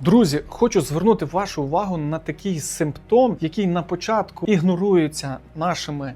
Друзі, хочу звернути вашу увагу на такий симптом, який на початку ігнорується нашими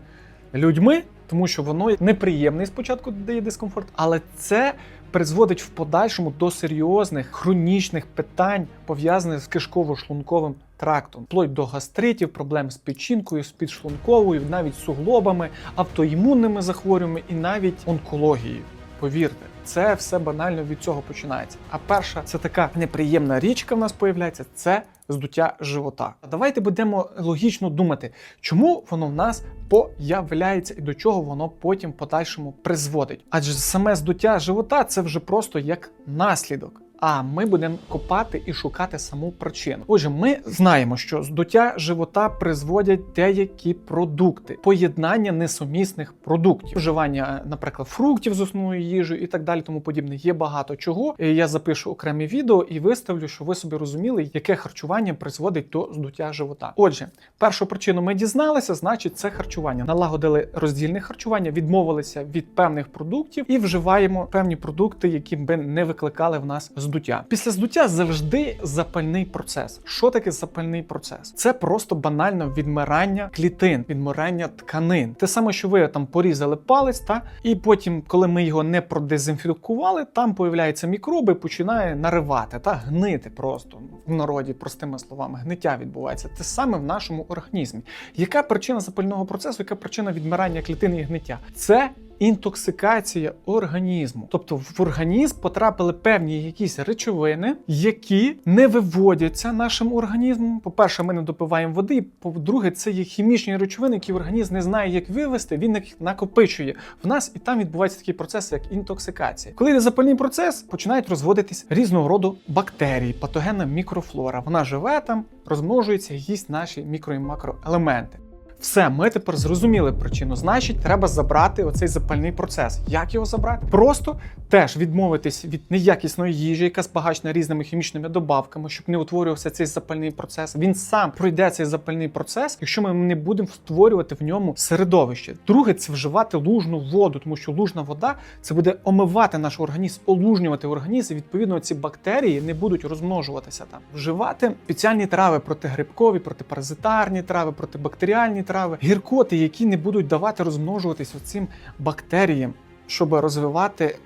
людьми, тому що воно неприємний спочатку дає дискомфорт, але це призводить в подальшому до серйозних хронічних питань, пов'язаних з кишково-шлунковим трактом, вплоть до гастритів, проблем з печінкою, з підшлунковою, навіть суглобами, автоімунними захворюваннями і навіть онкологією. Повірте, це все банально від цього починається. А перша це така неприємна річка в нас появляється це здуття живота. Давайте будемо логічно думати, чому воно в нас появляється і до чого воно потім подальшому призводить. Адже саме здуття живота це вже просто як наслідок. А ми будемо копати і шукати саму причину. Отже, ми знаємо, що здуття живота призводять деякі продукти, поєднання несумісних продуктів, вживання, наприклад, фруктів з основною їжею і так далі, тому подібне. Є багато чого. Я запишу окремі відео і виставлю, щоб ви собі розуміли, яке харчування призводить до здуття живота. Отже, першу причину ми дізналися, значить, це харчування. Налагодили роздільне харчування, відмовилися від певних продуктів і вживаємо певні продукти, які би не викликали в нас здуття. Після здуття завжди запальний процес. Що таке запальний процес? Це просто банально відмирання клітин, відмирання тканин. Те саме, що ви там порізали палець, та і потім, коли ми його не продезінфікували, там появляються мікроби, починає наривати та гнити просто в народі, простими словами, гниття відбувається. Те саме в нашому організмі. Яка причина запального процесу? Яка причина відмирання клітин і гниття? Це інтоксикація організму. Тобто в організм потрапили певні якісь речовини, які не виводяться нашим організмом. По-перше, ми не допиваємо води. По-друге, це є хімічні речовини, які організм не знає, як вивести, він їх накопичує в нас, і там відбувається такий процес, як інтоксикація. Коли йде запальний процес, починають розводитись різного роду бактерії, патогенна мікрофлора. Вона живе там, розмножується, їсть наші мікро і макроелементи. Все, ми тепер зрозуміли причину. Значить, треба забрати оцей запальний процес. Як його забрати? Просто теж відмовитись від неякісної їжі, яка збагачена різними хімічними добавками, щоб не утворювався цей запальний процес. Він сам пройде цей запальний процес, якщо ми не будемо створювати в ньому середовище. Друге, це вживати лужну воду, тому що лужна вода це буде омивати наш організм, олужнювати організм. І відповідно ці бактерії не будуть розмножуватися там. Вживати спеціальні трави протигрибкові, протипаразитарні трави, протибактеріальні трави, гіркоти, які не будуть давати розмножуватися цим бактеріям. Щоб розвивати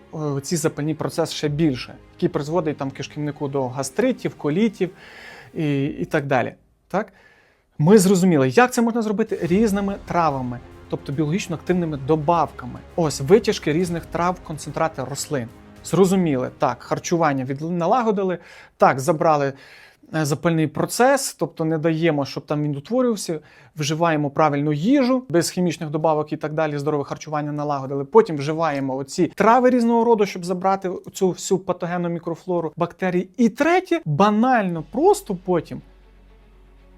ці запальні процеси ще більше, які призводять там кишківнику до гастритів, колітів і, і так далі. Так? Ми зрозуміли, як це можна зробити різними травами, тобто біологічно активними добавками. Ось витяжки різних трав, концентрати рослин. Зрозуміли, так, харчування від налагодили, так, забрали е, запальний процес, тобто не даємо, щоб там він утворювався, вживаємо правильну їжу без хімічних добавок і так далі, здорове харчування налагодили. Потім вживаємо оці трави різного роду, щоб забрати цю всю патогенну мікрофлору бактерій. І третє, банально, просто потім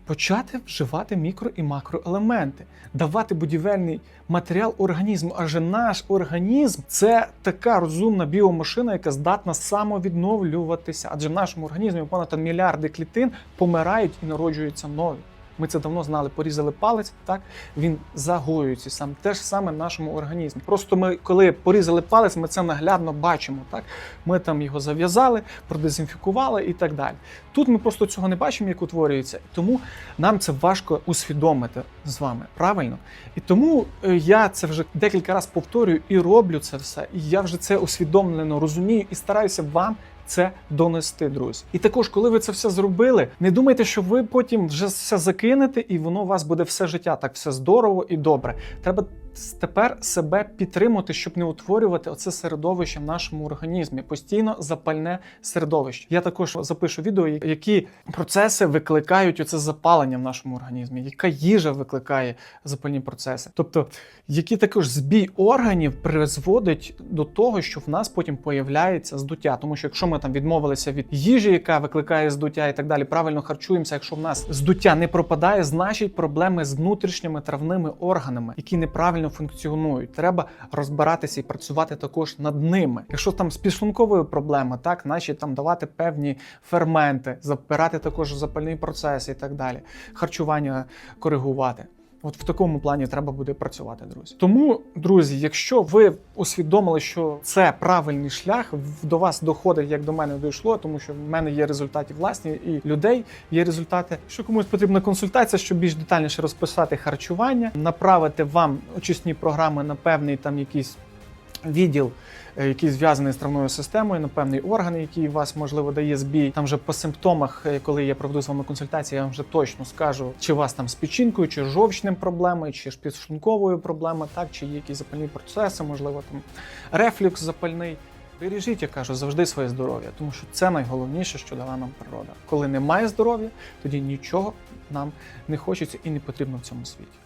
почати вживати мікро і макроелементи, давати будівельний матеріал організму. Адже наш організм це така розумна біомашина, яка здатна самовідновлюватися. Адже в нашому організмі понад мільярди клітин помирають і народжуються нові. Ми це давно знали, порізали палець, так він загоюється сам. Те ж саме в нашому організмі. Просто ми, коли порізали палець, ми це наглядно бачимо. Так ми там його зав'язали, продезінфікували і так далі. Тут ми просто цього не бачимо, як утворюється, тому нам це важко усвідомити з вами. Правильно? І тому е, я це вже декілька разів повторюю і роблю це все. І я вже це усвідомлено розумію і стараюся вам це донести, друзі. І також, коли ви це все зробили, не думайте, що ви потім вже все закинете, і воно у вас буде все життя так все здорово і добре. Треба тепер себе підтримувати, щоб не утворювати оце середовище в нашому організмі. Постійно запальне середовище. Я також запишу відео, які процеси викликають оце запалення в нашому організмі, яка їжа викликає запальні процеси. Тобто, які також збій органів призводить до того, що в нас потім появляється здуття. Тому що якщо ми там відмовилися від їжі, яка викликає здуття і так далі, правильно харчуємося. Якщо в нас здуття не пропадає, значить проблеми з внутрішніми травними органами, які неправильно функціонують. Треба розбиратися і працювати також над ними. Якщо там з підшлунковою проблема, так наче там давати певні ферменти, запирати також запальний процес і так далі, харчування коригувати. От в такому плані треба буде працювати, друзі. Тому, друзі, якщо ви усвідомили, що це правильний шлях, до вас доходить, як до мене дійшло, тому що в мене є результати власні і людей є результати. Що комусь потрібна консультація, щоб більш детальніше розписати харчування, направити вам очисні програми на певний там якийсь відділ, е, який зв'язаний з травною системою, на певний орган, який вас можливо дає збій. Там вже по симптомах, е, коли я проведу з вами консультацію, я вам вже точно скажу, чи у вас там з печінкою, чи жовчним проблеми, чи з підшлунковою проблема, так чи є якісь запальні процеси, можливо, там рефлюкс запальний. Бережіть, я кажу, завжди своє здоров'я, тому що це найголовніше, що дала нам природа. Коли немає здоров'я, тоді нічого нам не хочеться і не потрібно в цьому світі.